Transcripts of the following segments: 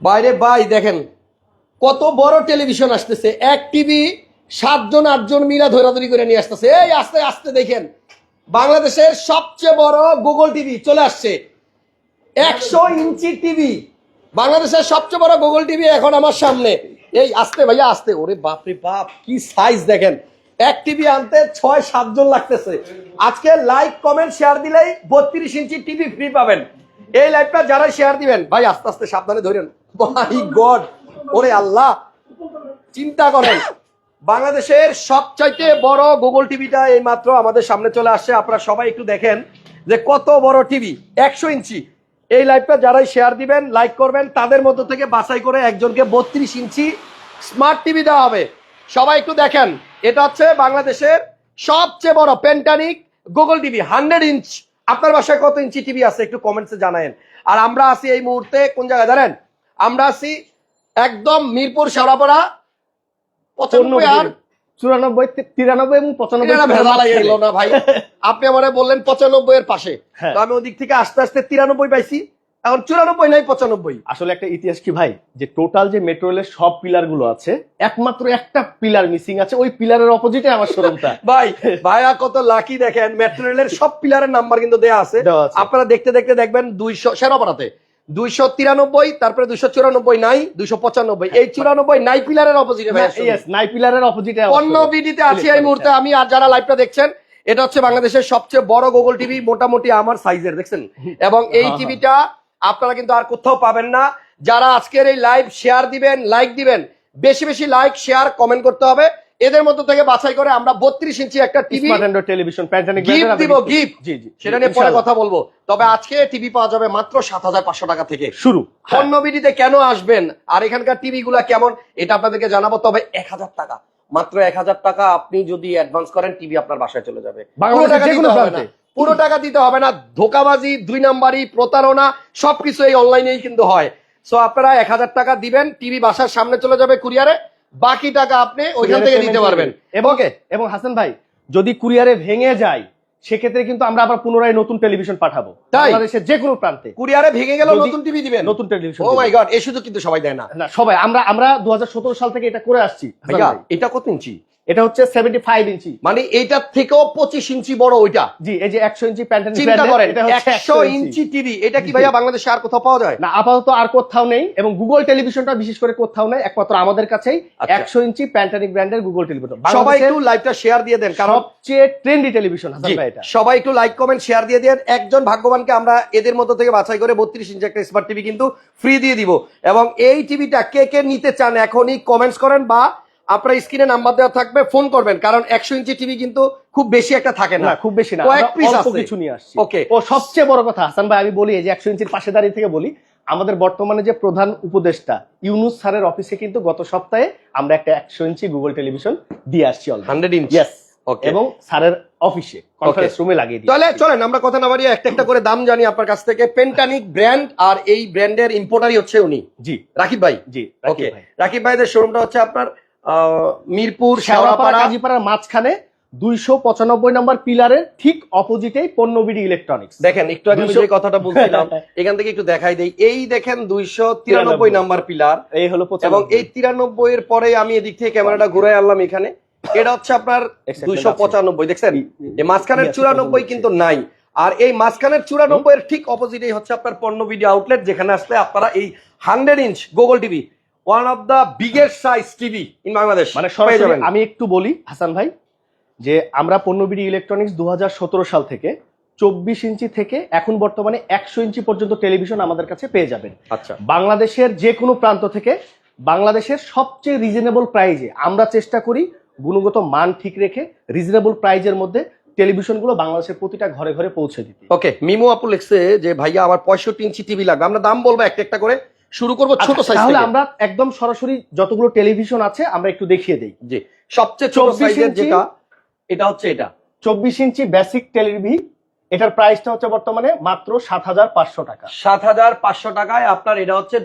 বাইরে, ভাই, দেখেন, কত বড় টেলিভিশন আসতেছে। এক টিভি সাতজন, আটজন মিলা ধরাধরি করে নিয়ে আসতেছে। এই, আস্তে আস্তে দেখেন, বাংলাদেশের সবচেয়ে বড় গুগল টিভি চলে আসছে। একশো ইঞ্চি টিভি বাংলাদেশের সবচেয়ে বড় গুগল টিভি এখন আমার সামনে। এই, আস্তে, ভাইয়া, আস্তে, ওরে বাপরে বাপ, কি সাইজ দেখেন। এক টিভি আনতে ছয়, সাতজন লাগতেছে। আজকে লাইক কমেন্ট শেয়ার দিলেই বত্রিশ ইঞ্চি টিভি ফ্রি পাবেন। এই লাইভটা যারা শেয়ার দিবেন, ভাই, আস্তে আস্তে সাবধানে ধরেন। মাই গড ওরে আল্লাহ, চিন্তা করেন। বাংলাদেশের সবচাইতে বড় গুগল টিভিটা এই মাত্র আমাদের সামনে চলে আসছে। আপনারা সবাই একটু দেখেন যে কত বড় টিভি একশো ইঞ্চি। এই লাইভটা যারাই শেয়ার দিবেন লাইক করবেন, তাদের মধ্য থেকে বাছাই করে একজনকে বত্রিশ ইঞ্চি স্মার্ট টিভি দেওয়া হবে। সবাই একটু দেখেন, এটা হচ্ছে বাংলাদেশের সবচেয়ে বড় পেন্টানিক গুগল টিভি হান্ড্রেড ইঞ্চ আপনার বাসায় কত ইঞ্চি টিভি আছে একটু কমেন্টসে জানায়েন। আর আমরা আছি এই মুহূর্তে কোন জায়গায়? জানেন আমরা আছি একদম মিরপুর শেওড়াপাড়া পঁচানব্বই আর চুরানব্বই তিরানব্বই এবং পঁচানব্বই না ভাই। আপনি আমার বললেন পঁচানব্বই এর পাশে। হ্যাঁ। তো আমি ওদিক থেকে আস্তে আস্তে তিরানব্বই পাইছি। এখন চুরানব্বই নাই পঁচানব্বই। আসলে একটা ইতিহাস কি ভাই? যে টোটাল যে মেট্রো রেলের সব পিলারগুলো আছে একমাত্র একটা পিলার মিসিং আছে ওই পিলারের অপোজিটে আমার শোরুমটা ভাই ভাইয়া কত লাকি দেখেন মেট্রো রেলের সব পিলারের নাম্বার কিন্তু দেয়া আছে। আপনারা দেখতে দেখতে দেখবেন দুইশো সেরাপাড়াতে দুইশো তিরানব্বই তারপরে দুইশো চুরানব্বই নাই দুইশো পঁচানব্বই। এই চুরানব্বই নাই পিলারের অপোজিটে নাই পিলারের অপোজিটে পণ্য বিডিতে আছি এই মুহূর্তে আমি আর যারা লাইভটা দেখছেন এটা হচ্ছে বাংলাদেশের সবচেয়ে বড় গুগল টিভি মোটামুটি আমার সাইজের দেখছেন? এবং এই হ্যাঁ, টিভিটা আপনারা কিন্তু আর কোথাও পাবেন না। যারা আজকের এই লাইভ শেয়ার দিবেন লাইক দিবেন বেশি বেশি লাইক শেয়ার কমেন্ট করতে হবে। এদের মধ্যে থেকে বাছাই করে আমরা বত্রিশ ইঞ্চি একটা টিভি টেলিভিশন গিফট দিব গিফট জি জি। সেটা নিয়ে পরে কথা বলব। তবে আজকে টিভি পাওয়া যাবে মাত্র সাত হাজার পাঁচশো টাকা থেকে। শুরু। হ্যাঁ। পণ্য বিডিতে কেন আসবেন? আর এখানকার টিভি গুলা কেমন? এটা আপনাদেরকে জানাব। তবে এক হাজার টাকা। মাত্র এক হাজার টাকা আপনি যদি অ্যাডভান্স করেন টিভি আপনার বাসায় চলে যাবে। পুরো টাকা দিতে হবে না ধোকাবাজি দুই নাম্বারি প্রতারণা সবকিছু এই অনলাইনেই কিন্তু হয়। সো আপনারা এক হাজার টাকা দিবেন টিভি বাসার সামনে চলে যাবে কুরিয়ারে বাকি টাকা আপনি ওইখান থেকে দিতে পারবেন। এবং এবং হাসান ভাই যদি কুরিয়ারে ভেঙে যায় সেক্ষেত্রে কিন্তু আমরা আবার পুনরায় নতুন টেলিভিশন পাঠাবো। তাই? বাংলাদেশের যে কোনো প্রান্তে। কুরিয়ারে ভেঙে গেল নতুন টিভি দিবেন? নতুন টেলিভিশন ও মাই গড এই সুযোগ কিন্তু সবাই দেয় না। না সবাই আমরা আমরা দু হাজার সতেরো সাল থেকে এটা করে আসছি ভাইয়া এটা কত ইঞ্চি? এটা হচ্ছে সেভেন্টি ফাইভ ইঞ্চি। মানে এইটার থেকেও পঁচিশ ইঞ্চি বড় ওইটা। জি এই যে একশো ইঞ্চি প্যান্টানিক চিন্তা করেন এটা হচ্ছে একশো ইঞ্চি। টিভি এটা কি। ভাইয়া বাংলাদেশে আর কোথাও পাওয়া যায়? না আপাতত আর কোথাও নেই এবং গুগল টেলিভিশনটা বিশেষ করে কোথাও নেই একমাত্র আমাদের কাছেই আচ্ছা। একশো ইঞ্চি প্যান্টানিক ব্র্যান্ডের গুগল টেলিভিশন। সবাই একটু লাইভটা শেয়ার দিয়ে দেন কারণ সবচেয়ে ট্রেন্ডি টেলিভিশন হাসান ভাই এটা। সবাই একটু লাইক কমেন্ট শেয়ার দিয়ে দেন। একজন ভাগ্যবানকে আমরা এদের মধ্যে থেকে বাছাই করে বত্রিশ ইঞ্চি একটা স্মার্ট টিভি কিন্তু ফ্রি দিয়ে দিব। এবং এই টিভিটা কে কে নিতে চান এখনই কমেন্টস করেন বা আপনার স্ক্রিনে নাম্বার দেওয়া থাকবে ফোন করবেন কারণ একশো ইঞ্চি টিভি কিন্তু খুব বেশি একটা থাকে না। খুব বেশি না। কয়েক আছে। কিছু নিয়ে আসছি। Okay. ও সবচেয়ে বড় কথা হাসান ভাই আমি বলি এই যে একশো ইঞ্চির পাশে দাঁড়িয়ে থেকে বলি আমাদের বর্তমানে যে প্রধান উপদেষ্টা ইউনুস স্যারের অফিসে কিন্তু গত সপ্তাহে আমরা একটা একশো ইঞ্চি গুগল টেলিভিশন দিয়ে আসছি অলরেডি হান্ড্রেড ইঞ্চি এবং স্যারের অফিসে কনফারেন্স রুমে লাগিয়ে দিই তাহলে চলেন আমরা কথা না বাড়িয়ে একটা একটা করে দাম জানি আপনার কাছ থেকে। পেন্টানিক ব্র্যান্ড আর এই ব্র্যান্ডের ইম্পোর্টারই হচ্ছে উনি। জি। রাকিব ভাই? জি ওকে রাকিব ভাইদের শোরুমটা হচ্ছে আপনার মিরপুর শেওড়াপাড়া কাজীপাড়ার মাঝখানে দুইশো পঁচানব্বই নম্বর পিলারের ঠিক অপোজিটেই পণ্যবিডি ইলেকট্রনিক্স দেখেন একটু আগে যে কথাটা বলছিলাম এখান থেকে একটু দেখাই দেই এই দেখেন দুইশো তিরানব্বই নাম্বার পিলার এই হলো এবং এই তিরানব্বই এর পরে আমি এদিক থেকে ক্যামেরাটা ঘুরে আনলাম এখানে এটা হচ্ছে আপনার দুইশো পঁচানব্বই দেখছেন এই মাঝখানের চুরানব্বই কিন্তু নাই আর এই মাঝখানের চুরানব্বই এর ঠিক অপোজিটেই হচ্ছে আপনার পণ্য ভিডিও আউটলেট যেখানে আসলে আপনারা এই hundred inch Google TV one of the biggest size TV in Bangladesh মানে সরাসরি আমি একটু বলি হাসান ভাই যে আমরা পণ্যবিডি ইলেকট্রনিক্স দু হাজার সতেরো সাল থেকে চব্বিশ ইঞ্চি থেকে এখন বর্তমানে একশো ইঞ্চি পর্যন্ত টেলিভিশন আমাদের কাছে পেয়ে যাবেন। আচ্ছা। বাংলাদেশের যে কোনো প্রান্ত থেকে বাংলাদেশের সবচেয়ে রিজনেবল প্রাইজে আমরা চেষ্টা করি গুণগত মান ঠিক রেখে রিজনেবল প্রাইজের মধ্যে টেলিভিশনগুলো বাংলাদেশের প্রতিটা ঘরে ঘরে পৌঁছে দিতে। ওকে মিমো আপু লিখছে যে ভাইয়া আমার পঁয়ষট্টি ইঞ্চি টিভি লাগবে। আমরা দাম বলব একটা একটা করে। শুরু করব ছোট আচ্ছা, সাইজ তাহলে আমরা একদম সরাসরি যতগুলো টেলিভিশন আছে আমরা একটু দেখিয়ে দেই। জি সবচেয়ে ছোট 24 সাইজের যেটা এটা হচ্ছে এটা। চব্বিশ ইঞ্চি বেসিক টেলিভি এটার প্রাইসটা হচ্ছে বর্তমানে মাত্র সাত হাজার পাঁচশো টাকা। সাত হাজার পাঁচশো টাকায় আপনার এটা হচ্ছে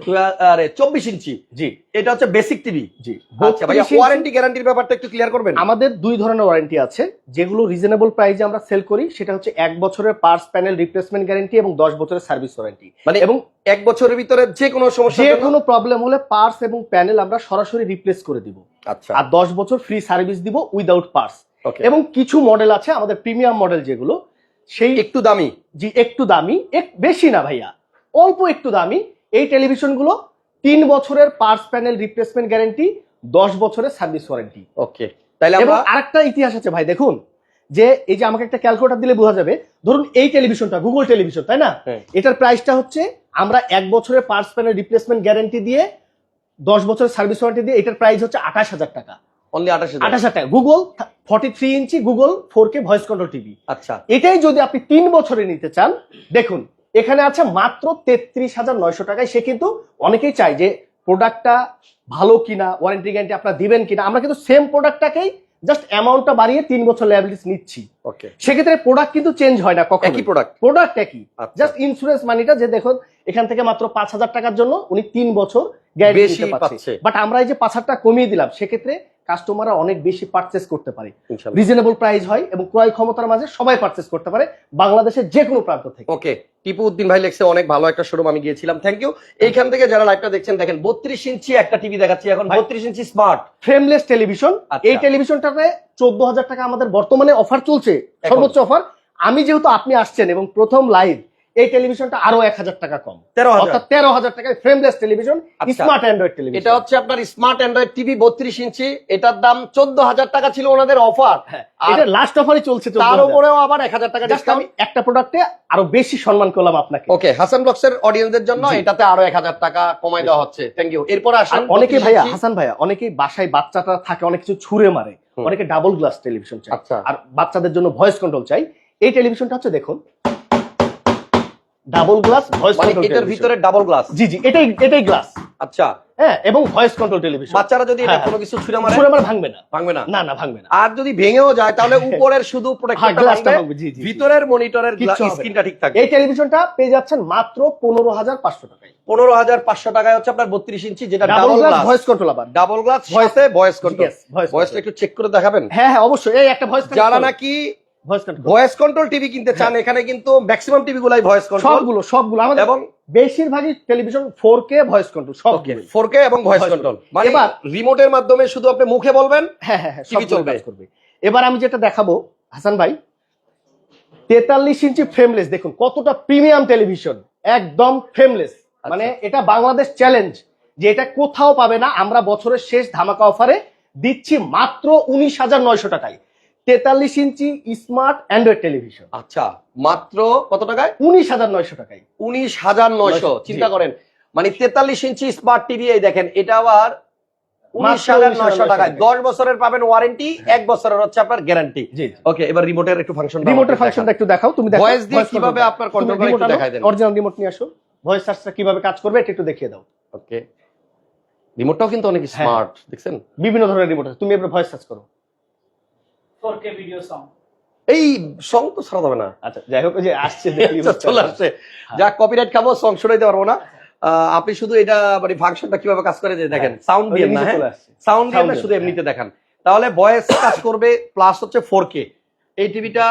চব্বিশ ইঞ্চি। জি। এটা হচ্ছে বেসিক টিভি জি। আচ্ছা ভাইয়া 32 ইঞ্চি- ওয়ারেন্টি গ্যারান্টির ব্যাপারটা একটু ক্লিয়ার করবেন? আমাদের দুই ধরনের ওয়ারেন্টি আছে। যেগুলো রিজনেবল প্রাইসে আমরা সেল করি সেটা হচ্ছে এক বছরের পার্স প্যানেল রিপ্লেসমেন্ট গ্যারান্টি এবং দশ বছরের সার্ভিস ওয়ারেন্টি মানে এবং এক বছরের ভিতরে যে কোনো সমস্যা যে কোনো প্রবলেম হলে পার্স এবং প্যানেল আমরা সরাসরি রিপ্লেস করে দিব। আচ্ছা। আর দশ বছর ফ্রি সার্ভিস দিব উইদাউট পার্স ওকে এবং কিছু মডেল আছে আমাদের প্রিমিয়াম মডেল যেগুলো সেই একটু দামি জি একটু দামি এক বেশি না ভাইয়া। অল্প একটু দামি এই টেলিভিশনগুলো তিন বছরের পার্স প্যানেল রিপ্লেসমেন্ট গ্যারান্টি দশ বছরের সার্ভিস ওয়ারেন্টি ওকে তাহলে এবং আরেকটা ইতিহাস আছে ভাই দেখুন যে এই যে আমাকে একটা ক্যালকুলেটর দিলে বোঝা যাবে ধরুন এই টেলিভিশনটা গুগল টেলিভিশন তাই না? হ্যাঁ। এটার প্রাইসটা হচ্ছে আমরা এক বছরের পার্স প্যানেল রিপ্লেসমেন্ট গ্যারেন্টি দিয়ে দশ বছরের সার্ভিস ওয়ারেন্টি দিয়ে এটার প্রাইস হচ্ছে আঠাশ হাজার টাকা। অনলি আঠাশ আঠাশ টাকা। Google forty three inch Google four K voice control TV আচ্ছা। এটাই যদি আপনি তিন বছরে নিতে চান দেখুন এখানে আছে মাত্র তেত্রিশ হাজার নয়শো টাকায়। সে কিন্তু অনেকেই চায় যে প্রোডাক্টটা ভালো কিনা ওয়ারেন্টি গ্যারান্টি আপনারা দিবেন কিনা। আমরা কিন্তু সেম প্রোডাক্টটাকেই জাস্ট অ্যামাউন্টটা বাড়িয়ে তিন বছর লাইবিলিটিস নিচ্ছি। ওকে সেক্ষেত্রে প্রোডাক্ট কিন্তু চেঞ্জ হয় না কখন একই প্রোডাক্ট প্রোডাক্ট একই। জাস্ট ইন্স্যুরেন্স মানিটা যে দেখুন এখান থেকে মাত্র পাঁচ হাজার টাকার জন্য উনি তিন বছর গ্যারান্টি বেশি দিতে পারছে। বাট আমরা এই যে পাঁচ হাজার টাকা কমিয়ে দিলাম সেক্ষেত্রে কাস্টমাররা অনেক বেশি পারচেস করতে পারে। রিজনেবল প্রাইস হয় এবং ক্রয় ক্ষমতার মাঝে সবাই পারচেস করতে পারে বাংলাদেশের যে কোনো প্রান্ত থেকে। ওকে টিপু উদ্দিন ভাই লেখছে অনেক ভালো একটা শোরুম আমি গিয়েছিলাম থ্যাংক ইউ এইখান থেকে যারা লাইভটা দেখছেন দেখেন বত্রিশ ইঞ্চি একটা টিভি দেখাচ্ছি এখন বত্রিশ ইঞ্চি স্মার্ট ফ্রেমলেস টেলিভিশন। এই টেলিভিশনটাতে চোদ্দ হাজার টাকা আমাদের বর্তমানে অফার চলছে সর্বোচ্চ অফার আমি যেহেতু আপনি আসছেন এবং প্রথম লাইভ এই টেলিভিশনটা আরও এক হাজার টাকা কম। তেরো অর্থাৎ তেরো হাজার টাকায় frameless television. Smart android television এটা হচ্ছে আপনার স্মার্ট অ্যান্ড্রয়েড টিভি বত্রিশ ইঞ্চি এটার দাম চোদ্দ হাজার টাকা ছিল ওনাদের অফার হ্যাঁ এটা লাস্ট অফারই চলছে তার উপরেও আবার এক হাজার টাকা জাস্ট আমি একটা প্রোডাক্টে আরও বেশি সম্মান করলাম আপনাকে। ওকে হাসান ব্লগসের অডিয়েন্সদের জন্য এটাতে আরও এক হাজার টাকা কমাই দেওয়া হচ্ছে। থ্যাংক ইউ এরপরে আসেন অনেকে ভাইয়া হাসান ভাইয়া অনেকেই বাসায় বাচ্চাটা থাকে অনেক কিছু ছুঁড়ে মারে। অনেকে ডাবল গ্লাস টেলিভিশন চাই আর বাচ্চাদের জন্য ভয়েস কন্ট্রোল চাই। এই টেলিভিশনটা হচ্ছে দেখুন ডাবল গ্লাস ভয়েস মানে এটার ভিতরে ডাবল গ্লাস জি জি এটাই এটাই গ্লাস আচ্ছা। হ্যাঁ এবং ভয়েস কন্ট্রোল টেলিভিশন বাচ্চারা যদি এটা হ্যাঁ, কোনো কিছু ছুঁড়ে মারে? ছুঁড়ে মারা ভাঙবে না। ভাঙবে না? না না ভাঙবে না। আর যদি ভেঙেও যায় তাহলে উপরের শুধু হ্যাঁ, প্রোটেক্টরটা গ্লাসটা ভাঙবে। ভিতরের মনিটরের স্ক্রিনটা ঠিক থাকবে। এই টেলিভিশনটা পেয়ে যাচ্ছেন মাত্র পনেরো হাজার পাঁচশো টাকায়। পনেরো হাজার পাঁচশো টাকায় হচ্ছে আপনার বত্রিশ ইঞ্চি যেটা ডাবল গ্লাস ভয়েস কন্ট্রোল আবার। ডাবল গ্লাস ভয়েসে ভয়েস কন্ট্রোল ভয়েসটা একটু চেক করে দেখাবেন? হ্যাঁ হ্যাঁ অবশ্যই। এই একটা ভয়েস যারা নাকি ভয়েস কন্ট্রোল টিভি কিনতে চান এখানে কিন্তু ম্যাক্সিমাম টিভি গুলাই ভয়েস কন্ট্রোল সবগুলো সবগুলো। আমাদের এবং বেশিরভাগই television four K voice control সব ফোর কে এবং ভয়েস কন্ট্রোল মানে এবার- রিমোটের মাধ্যমে শুধু আপনি মুখে বলবেন হ্যাঁ হ্যাঁ হ্যাঁ TV সবগুলো চলবে। করবে। এবার আমি যেটা দেখাবো হাসান ভাই তেতাল্লিশ ইঞ্চি ফ্রেমলেস দেখুন কতটা প্রিমিয়াম টেলিভিশন একদম ফ্রেমলেস মানে এটা বাংলাদেশ চ্যালেঞ্জ যে এটা কোথাও পাবে না। আমরা বছরের শেষ ধামাকা অফারে দিচ্ছি মাত্র উনিশ হাজার নয়শো টাকায়। তেতাল্লিশ ইঞ্চি স্মার্ট অ্যান্ড্রয়েড টেলিভিশন। আচ্ছা মাত্র কত টাকায়? উনিশ হাজার নয়শো টাকায়। উনিশ হাজার নয়শো চিন্তা করেন। মানে তেতাল্লিশ ইঞ্চি স্মার্ট টিভি এই দেখেন এটা আবার উনিশ হাজার নয়শো টাকায়। টাকায়। দশ বছরের পাবেন ওয়ারেন্টি এক বছরের হচ্ছে আপনার গ্যারান্টি জি ওকে এবার রিমোটের একটু ফাংশন রিমোটের ফাংশনটা একটু দেখাও তুমি দিয়ে কীভাবে আপনার control করে একটু দেখাই দেন। অরিজিনাল রিমোট নিয়ে আসো। ভয়েস সার্চটা কীভাবে কাজ করবে এটা একটু দেখিয়ে দাও। ওকে রিমোটটাও কিন্তু অনেক হ্যাঁ। স্মার্ট দেখছেন? বিভিন্ন ধরনের রিমোট আছে তুমি এবার ভয়েস সার্চ করো। 4K video song. এই সং তো ছাড়া যাবে না। আচ্ছা যাই হোক যে আসছে দেখি আচ্ছা, চলে আসছে। যা কপিরাইট খাব সং শুনাইতে পারব না। আহ, আপনি শুধু এটা মানে ফাংশনটা কীভাবে কাজ করে দেখেন সাউন্ড দিয়ে না হ্যাঁ? সাউন্ড দিয়ে না শুধু হ্যাঁ। এমনিতে দেখান। তাহলে ভয়েস কাজ করবে প্লাস হচ্ছে ফোর কে এই টিভিটা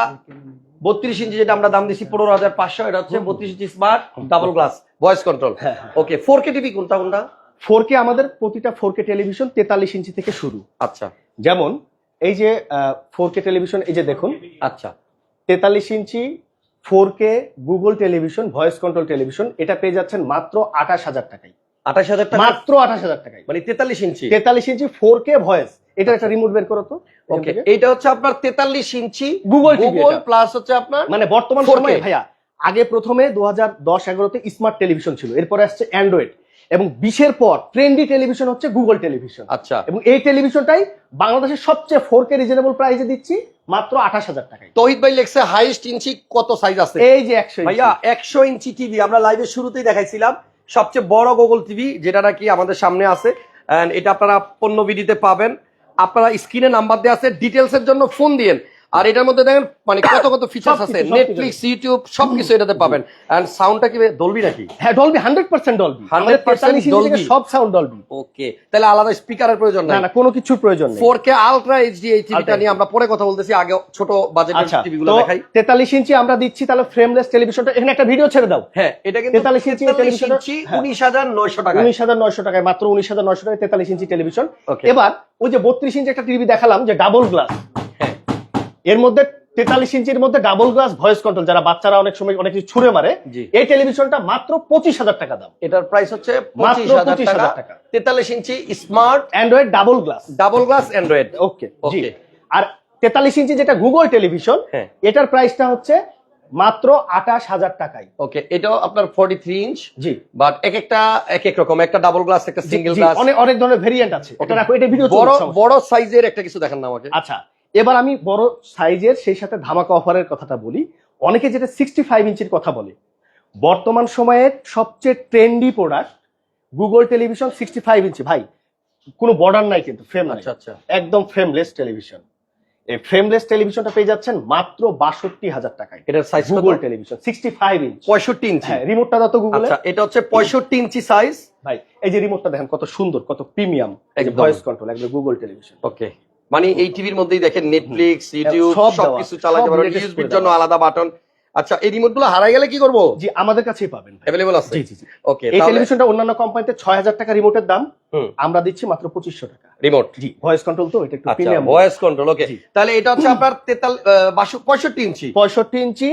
বত্রিশ ইঞ্চি যেটা আমরা দাম দিচ্ছি পনেরো হাজার পাঁচশো এটা হচ্ছে বত্রিশ inch smart double glass voice control হ্যাঁ, হ্যাঁ। ওকে ফোর কে টিভি কোনটা কোনটা? ফোর কে আমাদের প্রতিটা ফোর কে টেলিভিশন তেতাল্লিশ ইঞ্চি থেকে শুরু। আচ্ছা। যেমন এই যে ফোর কে টেলিভিশন এই যে দেখুন। আচ্ছা। তেতাল্লিশ inch four K Google television voice control television এটা পেয়ে যাচ্ছেন মাত্র আঠাশ হাজার টাকায়। আঠাশ হাজার টাকা? মাত্র আঠাশ হাজার টাকায়। মানে তেতাল্লিশ ইঞ্চি? তেতাল্লিশ ইঞ্চি ফোর কে ভয়েস এটা একটা রিমোট বের করো তো। ওকে। এইটা হচ্ছে আপনার তেতাল্লিশ ইঞ্চি গুগল গুগল প্লাস হচ্ছে আপনার মানে বর্তমান 4K সময়ে ভাইয়া আগে প্রথমে দু হাজার দশ এগারোতে স্মার্ট টেলিভিশন ছিল এরপরে আসছে অ্যান্ড্রয়েড এবং বিশের পর ট্রেন্ডি টেলিভিশন হচ্ছে গুগল টেলিভিশন আচ্ছা। এবং এই টেলিভিশনটাই বাংলাদেশের সবচেয়ে ফোর কে রিজনেবল প্রাইসে দিচ্ছি মাত্র আঠাশ হাজার টাকায়। তহিদ ভাই লেখছে হাইস্ট ইঞ্চি কত সাইজ আছে? এই যে একশো ভাইয়া একশো ইঞ্চি টিভি আমরা লাইভের শুরুতেই দেখাইছিলাম। সবচেয়ে বড় গুগল টিভি যেটা নাকি আমাদের সামনে আছে। এটা আপনারা পণ্য বিডিতে পাবেন। আপনারা স্ক্রিনে নাম্বার দেওয়া আছে ডিটেলস এর জন্য ফোন দিয়েন। আর এটার মধ্যে দেখেন মানে কত কত ফিচার্স আছে। নেটফ্লিক্স ইউটিউব সবকিছু এটাতে পাবেন। এন্ড সাউন্ডটা কি ডলবি নাকি? হ্যাঁ Dolby hundred percent Dolby 100% Dolby। সব সাউন্ড ডলবি ওকে তাহলে আলাদা স্পিকারের প্রয়োজন না নাই? না কোনো কিছুর প্রয়োজন নেই। 4K আলট্রা এইচডি এই টিভিটা নিয়ে আমরা পরে কথা বলতেছি আগে ছোট বাজেটের আচ্ছা টিভিগুলো দেখাই। তেতাল্লিশ ইঞ্চি আমরা দিচ্ছি তাহলে ফ্রেমলেস টেলিভিশনটা এখানে একটা ভিডিও ছেড়ে দাও। হ্যাঁ এটা কিন্তু 43 ইঞ্চি 43 হ্যাঁ। 19900 টাকা উনিশ হাজার নয়শো টাকায় মাত্র উনিশ হাজার নয়শো টাকায় তেতাল্লিশ ইঞ্চি টেলিভিশন এবার ওই যে বত্রিশ ইঞ্চি একটা টিভি দেখালাম যে ডাবল গ্লাস হ্যাঁ। এর মধ্যে তেতাল্লিশ ইঞ্চির মধ্যে ডাবল গ্লাস ভয়েস কন্ট্রোল যারা বাচ্চারা অনেক সময় অনেক কিছু ছুড়ে মারে এই টেলিভিশনটা মাত্র পঁচিশ হাজার টাকা দাম। এটার প্রাইস হচ্ছে মাত্র 25000 25,000 টাকা। 43 inch smart android double glass double glass android okay জি। আর তেতাল্লিশ ইঞ্চি যেটা গুগল টেলিভিশন হ্যাঁ। এটার প্রাইসটা হচ্ছে মাত্র আঠাশ হাজার টাকায়। ওকে এটাও আপনার 43 ইঞ্চ জি। বাট এক একটা এক এক রকম একটা ডাবল গ্লাস একটা সিঙ্গেল গ্লাস অনেক অনেক ধরনের ভেরিয়েন্ট আছে। এটা রাখো এটা ভিডিও বড় বড় সাইজের একটা কিছু দেখান না আমাকে। আচ্ছা এবার আমি বড় সাইজের সেই সাথে ধামাকা অফারের কথাটা বলি। অনেকে যেটা সিক্সটি ফাইভ ইঞ্চির কথা বলে। বর্তমান সময়ের সবচেয়ে trendy product Google television sixty five inch. ভাই কোনো বর্ডার নাই কিন্তু ফ্রেম আচ্ছা আচ্ছা। একদম ফ্রেমলেস টেলিভিশন এই ফ্রেমলেস টেলিভিশনটা পেয়ে যাচ্ছেন মাত্র বাষট্টি হাজার টাকায়। এটার size Google television sixty five inch. 65 ইঞ্চি। হ্যাঁ রিমোটটা দাও তো গুগলে আচ্ছা এটা হচ্ছে 65 ইঞ্চি সাইজ ভাই এই যে রিমোটটা দেখেন কত সুন্দর কত প্রিমিয়াম। ভয়েস কন্ট্রোল একদম গুগল টেলিভিশন ওকে মানে এই টিভির মধ্যেই দেখেন নেটফ্লিক্স হ্যাঁ, ইউটিউব সবকিছু চালাতে পারবেন ইউএসবির জন্য আলাদা বাটন আচ্ছা এই রিমোটগুলো হারাই গেলে কি করব? জি আমাদের কাছেই পাবেন অ্যাভেলেবল আছে? জি জি ওকে এই টেলিভিশনটা অন্যান্য কোম্পানিতে 6000 টাকা রিমোটের দাম। আমরা দিচ্ছি মাত্র 2500 টাকা। রিমোট জি ভয়েস কন্ট্রোল তো এটা একটু প্রিমিয়াম ভয়েস কন্ট্রোল ওকে তাহলে এটা হচ্ছে আপনার 43 65 ইঞ্চি। 65 ইঞ্চি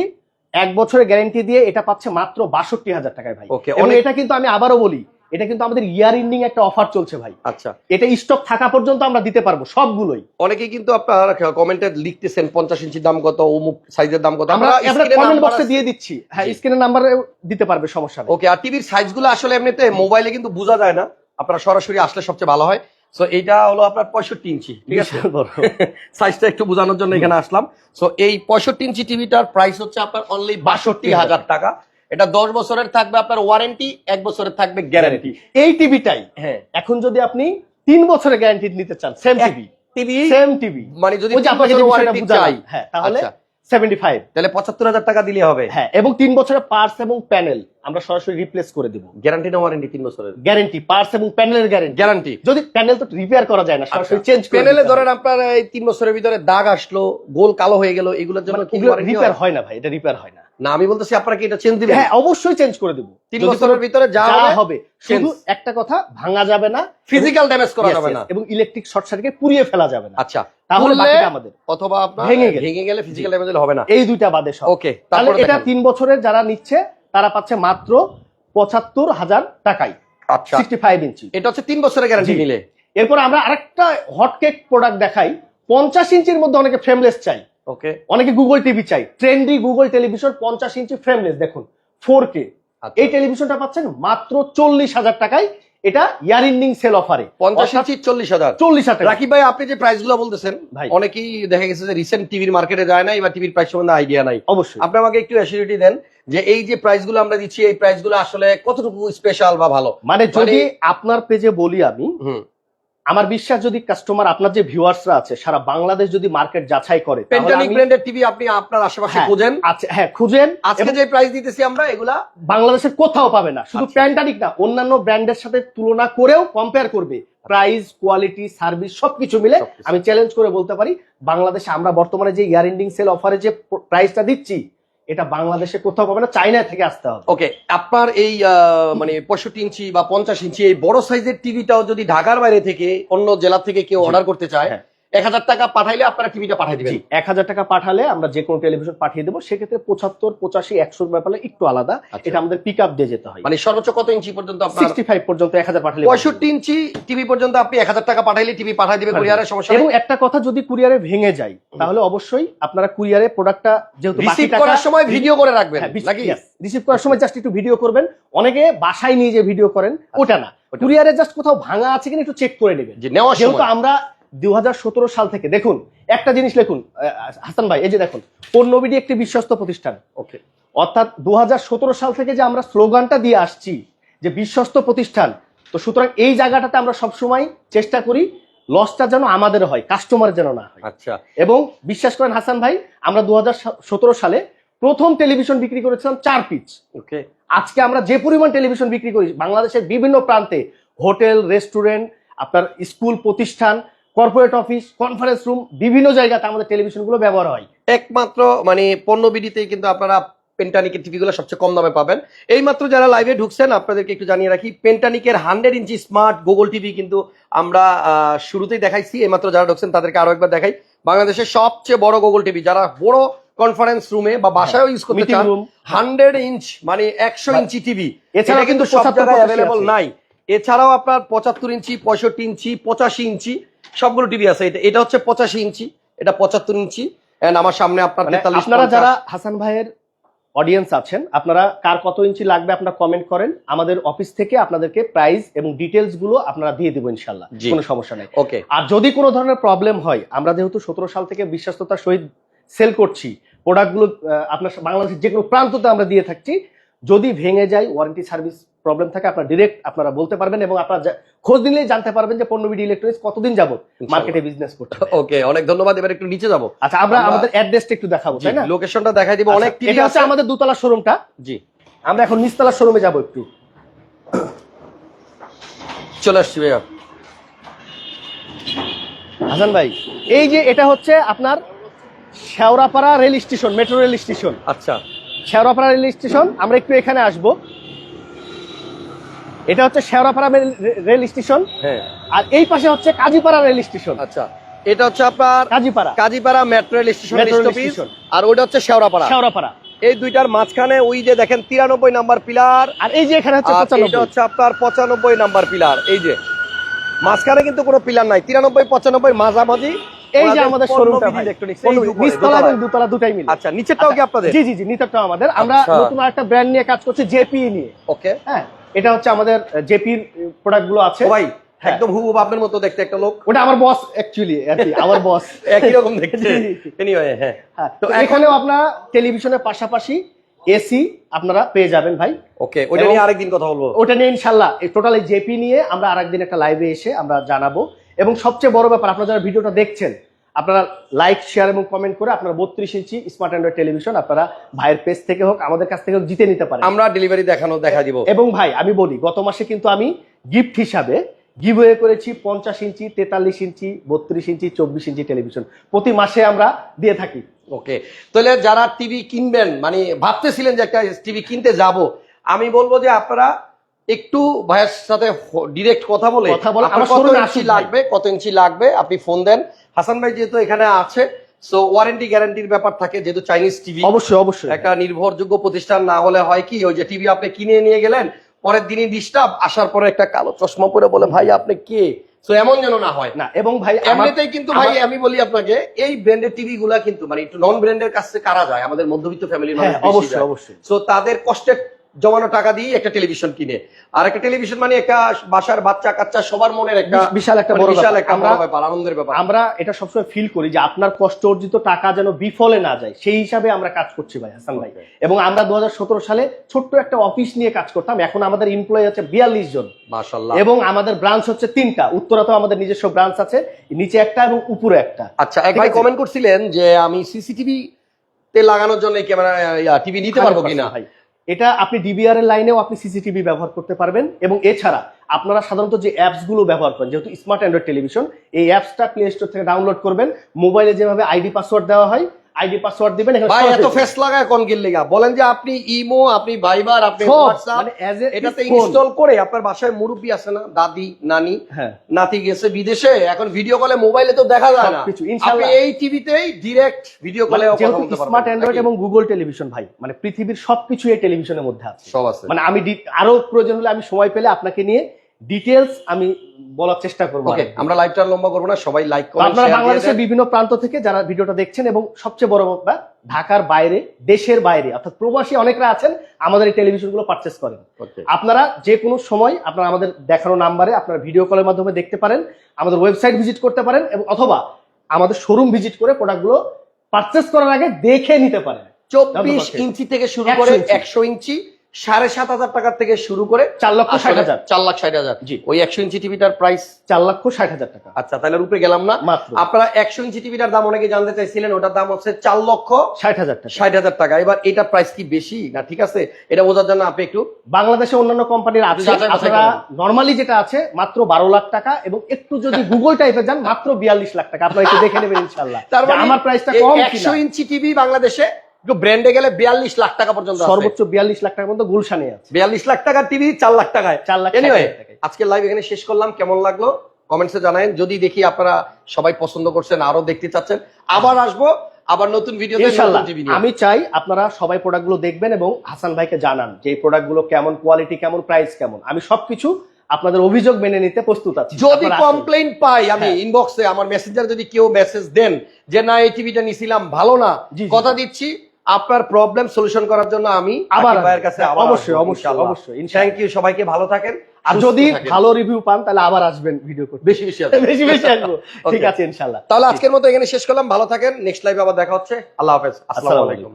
এক বছরের গ্যারান্টি দিয়ে এটা পাচ্ছে মাত্র বাষট্টি হাজার টাকায় ভাই। ওকে এটা কিন্তু আমি আবারও বলি এটা কিন্তু আমাদের ইয়ার এন্ডিং একটা অফার চলছে ভাই। আচ্ছা। এটা স্টক থাকা পর্যন্ত আমরা দিতে পারব সবগুলোই। অনেকে কিন্তু আপনার কমেন্টে লিখতেছেন 50 ইঞ্চি দাম কত অমুক সাইজের দাম কত। আমরা কমেন্ট বক্সে দিয়ে দিচ্ছি। হ্যাঁ স্ক্রিনের নাম্বারে দিতে পারবে সমস্যা নেই। ওকে আর টিভির সাইজগুলো আসলে এমনিতে মোবাইলে কিন্তু বোঝা যায় না। আপনারা সরাসরি আসলে সবচেয়ে ভালো হয়। সো এইটা হলো আপনার 65 ইঞ্চি ঠিক আছে। সাইজটা একটু বোঝানোর জন্য এখানে আসলাম। সো এই পঁয়ষট্টি ইঞ্চি টিভিটার প্রাইস হচ্ছে আপনার অনলি বাষট্টি হাজার টাকা। এটা দশ বছরের থাকবে আপনার ওয়ারেন্টি এক বছরের থাকবে গ্যারান্টি এই টিভিটাই হ্যাঁ। এখন যদি আপনি তিন বছরের গ্যারান্টি নিতে চান same TV TV same TV মানে যদি আপনাকে ওয়ারেন্টি চাই। হ্যাঁ তাহলে আচ্ছা, সেভেন্টি ফাইভ তাহলে পঁচাত্তর হাজার টাকা দিলে হবে। হ্যাঁ এবং তিন বছরের পার্টস এবং প্যানেল আমরা সরাসরি রিপ্লেস করে দিব। গ্যারান্টি না ওয়ারেন্টি তিন বছরের? গ্যারেন্টি পার্টস এবং প্যানেলের গ্যারেন্টি গ্যারান্টি যদি প্যানেল তো রিপেয়ার করা যায় না সরাসরি চেঞ্জ প্যানেলে ধরেন আপনার এই তিন বছরের ভিতরে দাগ আসলো গোল কালো হয়ে গেল এগুলোর জন্য কি রিপেয়ার হয়? হয় না ভাই এটা রিপেয়ার হয় না। না আমি বলতেছি আপনারা কি এটা চেঞ্জ দিবেন? হ্যাঁ অবশ্যই চেঞ্জ করে দেব। তিন বছরের ভিতরে যা হবে শুধু একটা কথা ভাঙা যাবে না। ফিজিক্যাল ড্যামেজ করা যাবে না। এবং ইলেকট্রিক শর্ট সার্কিট পুড়িয়ে ফেলা যাবে না। আচ্ছা তাহলে বাকিটা আমাদের। অথবা আপনার ভেঙে গেলে। ভেঙে গেলে ফিজিক্যাল ড্যামেজ হবে না। এই দুইটা বাদে সব। ওকে তাহলে এটা তিন বছরের যারা নিচ্ছে তারা পাচ্ছে মাত্র পঁচাত্তর হাজার টাকায় আচ্ছা। সিক্সটি ফাইভ ইঞ্চি এটা হচ্ছে তিন বছরের গ্যারান্টি। নিলে। এরপর আমরা আরেকটা হটকেক প্রোডাক্ট দেখাই। পঞ্চাশ ইঞ্চির মধ্যে অনেকে ফ্রেমলেস চাই। ওকে অনেকে গুগল টিভি চাই। ট্রেন্ডি গুগল টেলিভিশন পঞ্চাশ ইঞ্চি ফ্রেমলেস দেখুন ফোর কে আচ্ছা। এই টেলিভিশনটা পাচ্ছেন মাত্র চল্লিশ হাজার টাকায়। এটা ইয়ার ইন্ডিং সেল অফারে পঞ্চাশ ইঞ্চি চল্লিশ হাজার। চল্লিশ হাজার রাকিব ভাই আপনি যে প্রাইসগুলো বলতেছেন ভাই। অনেকেই দেখা গেছে যে রিসেন্ট টিভির মার্কেটে যায় না বা টিভির প্রাইস সম্বন্ধে আইডিয়া নাই। অবশ্যই। আপনি আমাকে একটু অ্যাসিউরিটি দেন যে এই যে প্রাইসগুলো আমরা দিচ্ছি এই প্রাইসগুলো আসলে কতটুকু স্পেশাল বা ভালো? মানে যদি আপনার পেজে বলি আমি হুম। আমার বিশ্বাস যদি কাস্টমার আপনার যে ভিউয়ার্সরা আছে সারা বাংলাদেশ যদি মার্কেট যাচাই করে পেন্টানিক ব্র্যান্ডের টিভি আপনি আপনার আশেপাশে হ্যাঁ, খুঁজেন। আচ্ছা হ্যাঁ খুঁজেন। আজকে যে প্রাইস দিতেছি আমরা এগুলা বাংলাদেশের কোথাও পাবে না। শুধু আচ্ছা। প্যান্টানিক না অন্যান্য ব্র্যান্ডের সাথে তুলনা করেও কম্পেয়ার করবে। প্রাইস কোয়ালিটি সার্ভিস সবকিছু মিলে আমি চ্যালেঞ্জ করে বলতে পারি বাংলাদেশে আমরা বর্তমানে যে ইয়ার এন্ডিং সেল অফারে যে প্রাইসটা দিচ্ছি এটা বাংলাদেশে কোথাও পাবে না চাইনা থেকে আসতে হবে ওকে আপনার এই মানে পঁয়ষট্টি ইঞ্চি বা পঞ্চাশ ইঞ্চি এই বড় সাইজের টিভিটাও যদি ঢাকার বাইরে থেকে অন্য জেলা থেকে কেউ অর্ডার করতে চায় হ্যাঁ। এক হাজার টাকা পাঠাইলে আপনারা টিভিটা পাঠিয়ে দিবেন। এক হাজার টাকা পাঠালে আমরা যে কোনো টেলিভিশন পাঠিয়ে দেবো। সেক্ষেত্রে পঁচাত্তর পঁচাশি একশোর ব্যাপারে একটু আলাদা। আচ্ছা। এটা আমাদের পিক আপ দিয়ে যেতে হয়। মানে সর্বোচ্চ কত ইঞ্চি পর্যন্ত সিক্সটি ফাইভ পর্যন্ত এক হাজার পাঠালে পঁয়ষট্টি ইঞ্চি টিভি পর্যন্ত আপনি এক হাজার টাকা পাঠাইলে টিভি পাঠাই দিবে কুরিয়ারের সমস্যা এবং একটা কথা যদি কুরিয়ারে ভেঙে যায় তাহলে অবশ্যই আপনারা কুরিয়ারে প্রোডাক্টটা যেহেতু রিসিভ করার সময় ভিডিও করে রাখবেন নাকি? রিসিভ করার সময় জাস্ট একটু ভিডিও করবেন। অনেকে বাসায় নিয়ে যে ভিডিও করেন ওটা না। কুরিয়ারে জাস্ট কোথাও ভাঙা আছে কিনা একটু চেক করে নেবেন। যেহেতু আমরা দু হাজার সতেরো সাল থেকে। দেখুন একটা জিনিস লিখুন হাসান ভাই এই যে দেখুন পণ্যবিডি একটি বিশ্বস্ত প্রতিষ্ঠান। ওকে অর্থাৎ দুহাজার সতেরো সাল থেকে যে আমরা স্লোগানটা দিয়ে আসছি যে বিশ্বস্ত প্রতিষ্ঠান তো সুতরাং এই জায়গাটাতে আমরা সবসময় চেষ্টা করি লসটা যেন আমাদের হয় কাস্টমার যেন না হয়। আচ্ছা। এবং বিশ্বাস করেন হাসান ভাই আমরা দু হাজার সতেরো সালে প্রথম টেলিভিশন বিক্রি করেছিলাম চার পিচ। ওকে আজকে আমরা যে পরিমাণ টেলিভিশন বিক্রি করি বাংলাদেশের বিভিন্ন প্রান্তে হোটেল রেস্টুরেন্ট আপনার স্কুল প্রতিষ্ঠান কর্পোরেট অফিস কনফারেন্স রুম বিভিন্ন জায়গাতে আমাদের টেলিভিশনগুলো ব্যবহার হয়। একমাত্র মানে পণ্য বিডিতেই কিন্তু আপনারা পেন্টানিকের টিভিগুলো সবচেয়ে কম দামে পাবেন। এইমাত্র যারা লাইভে ঢুকছেন আপনাদেরকে একটু জানিয়ে রাখি পেন্টানিকের hundred inch smart Google TV কিন্তু আমরা শুরুতেই দেখাইছি। এইমাত্র যারা ঢুকছেন তাদেরকে আরও একবার দেখাই। বাংলাদেশের সবচেয়ে বড় গুগল টিভি যারা বড় কনফারেন্স রুমে বা বাসায়ও ইউজ করতে চান হান্ড্রেড ইঞ্চ মানে একশো ইঞ্চি টিভি এছাড়া কিন্তু সব জায়গায় অ্যাভেলেবল নাই। এছাড়াও আপনার পঁচাত্তর ইঞ্চি পঁয়ষট্টি ইঞ্চি পঁচাশি ইঞ্চি সবগুলো টিভি আছে। এটা এটা হচ্ছে পঁচাশি ইঞ্চি এটা পঁচাত্তর ইঞ্চি এন্ড আমার সামনে আপনার মানে 43, আপনারা যারা হাসান ভাইয়ের অডিয়েন্স আছেন আপনারা কার কত ইঞ্চি লাগবে আপনারা কমেন্ট করেন। আমাদের অফিস থেকে আপনাদেরকে প্রাইস এবং ডিটেলসগুলো আপনারা দিয়ে দেবো ইনশাল্লাহ কোনো সমস্যা নেই। ওকে আর যদি কোনো ধরনের প্রবলেম হয় আমরা যেহেতু সতেরো সাল থেকে বিশ্বস্ততার সহিত সেল করছি প্রোডাক্টগুলো আপনার বাংলাদেশের যে কোনো প্রান্ততে আমরা দিয়ে থাকছি যদি ভেঙে যায় ওয়ারেন্টি সার্ভিস প্রবলেম থাকে আপনারা ডিরেক্ট আপনারা বলতে পারবেন এবং আপনারা খোঁজ নিলেই জানতে পারবেন যে পণ্যবিডি ইলেকট্রনিক্স কতদিন যাবত মার্কেটে বিজনেস করতে ওকে অনেক ধন্যবাদ এবার একটু নিচে যাব। আচ্ছা আমরা আমাদের অ্যাড্রেসটা একটু দেখাবো তাই না? লোকেশনটা দেখাই দিব অনেক আচ্ছা, এটা হচ্ছে আমাদের দুতলা শোরুমটা জি। আমরা এখন নিচতলা শোরুমে যাব একটু। চলে আসছি ভাইয়া। হাসান ভাই এই যে এটা হচ্ছে আপনার Shewrapara rail station metro rail station আচ্ছা। শেওড়াপাড়া রেল স্টেশন আমরা একটু এখানে আসব। এটা হচ্ছে শেওড়াপাড়া রেল- স্টেশন। হ্যাঁ। আর এই পাশে হচ্ছে কাজীপাড়া রেল স্টেশন। আচ্ছা। এটা হচ্ছে আপনার Kazipara. Kazipara metro rail station. আর ওইটা হচ্ছে শেওড়াপাড়া। শেওড়াপাড়া। এই দুইটার মাঝখানে ওই যে দেখেন তিরানব্বই নাম্বার পিলার। আর এই যে এখানে হচ্ছে এটা হচ্ছে আপনার পঁচানব্বই নাম্বার পিলার। এই যে। মাঝখানে কিন্তু কোনো পিলার নাই। তিরানব্বই পঁচানব্বই মাঝামাঝি। এই যে আমাদের শোরুমটা নিচতলা এবং দুতলা দুটাই মিলে। আচ্ছা নিচেরটাও কি আপনাদের? জি জি জি নিচেরটাও আমাদের। আমরা আচ্ছা। নতুন একটা ব্র্যান্ড নিয়ে কাজ করছি জেপি নিয়ে। ওকে হ্যাঁ। এটা হচ্ছে আমাদের জেপির প্রোডাক্টগুলো আছে। ভাই হ্যাঁ। একদম হুবহু আপনার মতো দেখতে একটা লোক। ওটা আমার বস অ্যাকচুয়ালি আমার বস একই রকম দেখতে। এনিওয়ে হ্যাঁ। হ্যাঁ, তো এখানেও আপনারা টেলিভিশনের পাশাপাশি এসি আপনারা পেয়ে যাবেন ভাই। ওকে ওইটা এবং- নিয়ে আরেকদিন কথা বলব। ওটা নিয়ে ইনশাল্লাহ এই টোটাল জেপি নিয়ে আমরা আরেকদিন একটা লাইভে এসে আমরা জানাব। এবং সবচেয়ে বড় ব্যাপার আপনারা যারা ভিডিওটা দেখছেন আপনারা লাইক শেয়ার এবং কমেন্ট করে আপনারা বত্রিশ ইঞ্চি স্মার্ট অ্যান্ড্রয়েড টেলিভিশন আপনারা ভাইয়ের পেজ থেকে হোক আমাদের কাছ থেকে হোক জিতে নিতে পারেন। আমরা ডেলিভারি দেখানো দেখা দিব। এবং ভাই আমি বলি গত মাসে কিন্তু আমি গিফট হিসাবে গিভওয়ে করেছি পঞ্চাশ ইঞ্চি তেতাল্লিশ ইঞ্চি বত্রিশ ইঞ্চি চব্বিশ ইঞ্চি টেলিভিশন প্রতি মাসে আমরা দিয়ে থাকি। ওকে। তাহলে যারা টিভি কিনবেন মানে ভাবতেছিলেন যে একটা টিভি কিনতে যাব আমি বলব যে আপনারা একটু ভাইয়ের সাথে ডিরেক্ট কথা বলে কথা বলে, আমার কত ইঞ্চি লাগবে কত ইঞ্চি লাগবে আপনি ফোন দেন। হাসান ভাই যেহেতু এখানে আছে সো ওয়ারেন্টি গ্যারান্টির ব্যাপার থাকে যেহেতু চাইনিজ টিভি অবশ্যই অবশ্যই। একটা নির্ভরযোগ্য প্রতিষ্ঠান না হলে হয় কি ওই যে টিভি আপনি কিনে নিয়ে গেলেন পরের দিনই ডিস্টার্ব আসার পরে একটা কালো চশমা পরে বলে ভাই আপনি কে? তো এমন যেন না হয়। না এবং ভাই এমনিতেই কিন্তু ভাই আমি বলি আপনাকে এই ব্র্যান্ডের টিভি গুলা কিন্তু মানে একটু নন ব্র্যান্ডের কাছে কারা যায়? আমাদের মধ্যবিত্ত ফ্যামিলির মানুষ হ্যাঁ অবশ্যই অবশ্যই। সো তাদের কষ্টের জমানো টাকা দিয়ে একটা টেলিভিশন কিনে। আর একটা টেলিভিশন মানে একটা বাসার বাচ্চা কাচ্চা সবার মনের একটা বিশাল একটা মানে বড় বিশাল একটা বড় ব্যাপার আনন্দের ব্যাপার। আমরা এটা সবসময় ফিল করি যে আপনার কষ্ট অর্জিত টাকা যেন বিফলে না যায় সেই হিসাবে আমরা কাজ করছি ভাই হাসান ভাই। এবং আমরা দু সালে ছোট্ট একটা অফিস নিয়ে কাজ করতাম এখন আমাদের এমপ্লয়ি আছে বিয়াল্লিশ জন। মাশাল্লাহ এবং আমাদের ব্রাঞ্চ হচ্ছে তিনটা উত্তরাতেও আমাদের নিজস্ব ব্রাঞ্চ আছে নিচে একটা এবং উপরে একটা। আচ্ছা এক ভাই কমেন্ট করছিলেন যে আমি সিসিটিভি তে লাগানোর জন্য ক্যামেরা টিভি নিতে পারব কিনা? ভাই। এটা আপনি ডিবিআর এর লাইনেও আপনি সিসিটিভি ব্যবহার করতে পারবেন। এবং এছাড়া আপনারা সাধারণত যে অ্যাপসগুলো ব্যবহার করেন, যেহেতু স্মার্ট অ্যান্ড্রয়েড টেলিভিশন এই অ্যাপসটা প্লে স্টোর থেকে ডাউনলোড করবেন। মোবাইলে যেভাবে আইডি পাসওয়ার্ড দেওয়া হয় আইডি পাসওয়ার্ড দিবেন ভাই এত ফেস লাগায় কোন গিল লেগা? বলেন যে আপনি ইমো আপনি ভাইবার আপনি হোয়াটসঅ্যাপ মানে এটাতে ইনস্টল করে আপনার বাসায় মুরব্বী আছে না? দাদি নানি হ্যাঁ। নাতি গেছে বিদেশে এখন ভিডিও কলে মোবাইলে তো দেখা যায় না। আপনি এই টিভিতেই ডিরেক্ট ভিডিও কলে স্মার্ট অ্যান্ড্রয়েড এবং গুগল টেলিভিশন ভাই মানে পৃথিবীর সবকিছু এই টেলিভিশনের মধ্যে আছে। সব আছে। মানে আমি আরও প্রয়োজন হলে আমি সময় পেলে আপনাকে নিয়ে ডিটেলস আমি বলার চেষ্টা করব ওকে আমরা লাইভটা লম্বা করব না সবাই লাইক তো করেন আপনারা বাংলাদেশের বিভিন্ন প্রান্ত থেকে যারা ভিডিওটা দেখছেন এবং সবচেয়ে বড় কথা ঢাকার বাইরে দেশের বাইরে অর্থাৎ প্রবাসী অনেকরা আছেন আমাদের এই টেলিভিশনগুলো পারচেস করেন। আপনারা যে কোনো সময় আপনারা আমাদের দেখানো নাম্বারে আপনারা ভিডিও কলের মাধ্যমে দেখতে পারেন আমাদের ওয়েবসাইট ভিজিট করতে পারেন এবং অথবা আমাদের শোরুম ভিজিট করে প্রোডাক্টগুলো পারচেস করার আগে দেখে নিতে পারেন। চব্বিশ ইঞ্চি থেকে শুরু করে একশো ইঞ্চি সাড়ে সাত হাজার টাকার থেকে শুরু করে চার লক্ষ ষাট হাজার। চার লাখ ষাট হাজার। জি। ওই একশো ইঞ্চি টিভিটার প্রাইস চার লক্ষ ষাট হাজার টাকা। আচ্ছা তাহলে রূপে গেলাম না। আপনারা একশো ইঞ্চি টিভিটার দাম অনেকে জানতে চাইছিলেন ওটার দাম হচ্ছে চার লক্ষ ষাট হাজার টাকা। ষাট হাজার টাকা। এবার এটা প্রাইস কি বেশি না ঠিক আছে? এটা বোঝার জন্য আপনি একটু বাংলাদেশে অন্যান্য কোম্পানির আছে। আপনারা নর্মালি যেটা আছে মাত্র বারো লাখ টাকা এবং একটু যদি গুগল টাইপে যান মাত্র বিয়াল্লিশ লাখ টাকা। আপনারা একটু দেখে নেবেন ইনশাল্লাহ তার মানে আমার প্রাইসটা কম একশো ইঞ্চি টিভি বাংলাদেশে ব্র্যান্ডে গেলে বিয়াল্লিশ লাখ টাকা পর্যন্ত সর্বোচ্চ বিয়াল্লিশ লাখ টাকার মধ্যে গুলশানে আছে। বিয়াল্লিশ লাখ টাকার টিভি চার লাখ টাকায়। চার লাখ এনিওয়ে ষাট হাজার আজকে লাইভ এখানে শেষ করলাম। কেমন লাগল? কমেন্টসে জানাবেন যদি দেখি আপনারা সবাই পছন্দ করছেন আরও দেখতে চাচ্ছেন আবার আসব। আবার নতুন নিয়ে। আমি চাই আপনারা সবাই প্রোডাক্টগুলো দেখবেন এবং হাসান ভাইকে জানান যে এই প্রোডাক্টগুলো কেমন কোয়ালিটি কেমন প্রাইস কেমন। আমি সবকিছু আপনাদের অভিযোগ মেনে নিতে প্রস্তুত আছি। যদি। কমপ্লেইন পাই আমি হ্যাঁ। ইনবক্সে আমার মেসেঞ্জার যদি কেউ মেসেজ দেন যে না এই টিভিটা নিছিলাম ভালো না। কথা দিচ্ছি। আপনার প্রবলেম সলিউশন করার জন্য আমি আবার ভাইয়ের কাছে অবশ্যই, অবশ্যই, অবশ্যই। থ্যাংক ইউ সবাইকে ভালো থাকেন। আর যদি ভালো রিভিউ পান তাহলে আবার আসবেন ভিডিও করতে। বেশি বেশি আসবেন। বেশি বেশি আসব। ঠিক আছে ইনশাআল্লাহ। তাহলে আজকের মতো এখানে শেষ করলাম। ভালো থাকেন। নেক্সট লাইভে আবার দেখা হচ্ছে। আল্লাহ হাফেজ। আসসালামু আলাইকুম।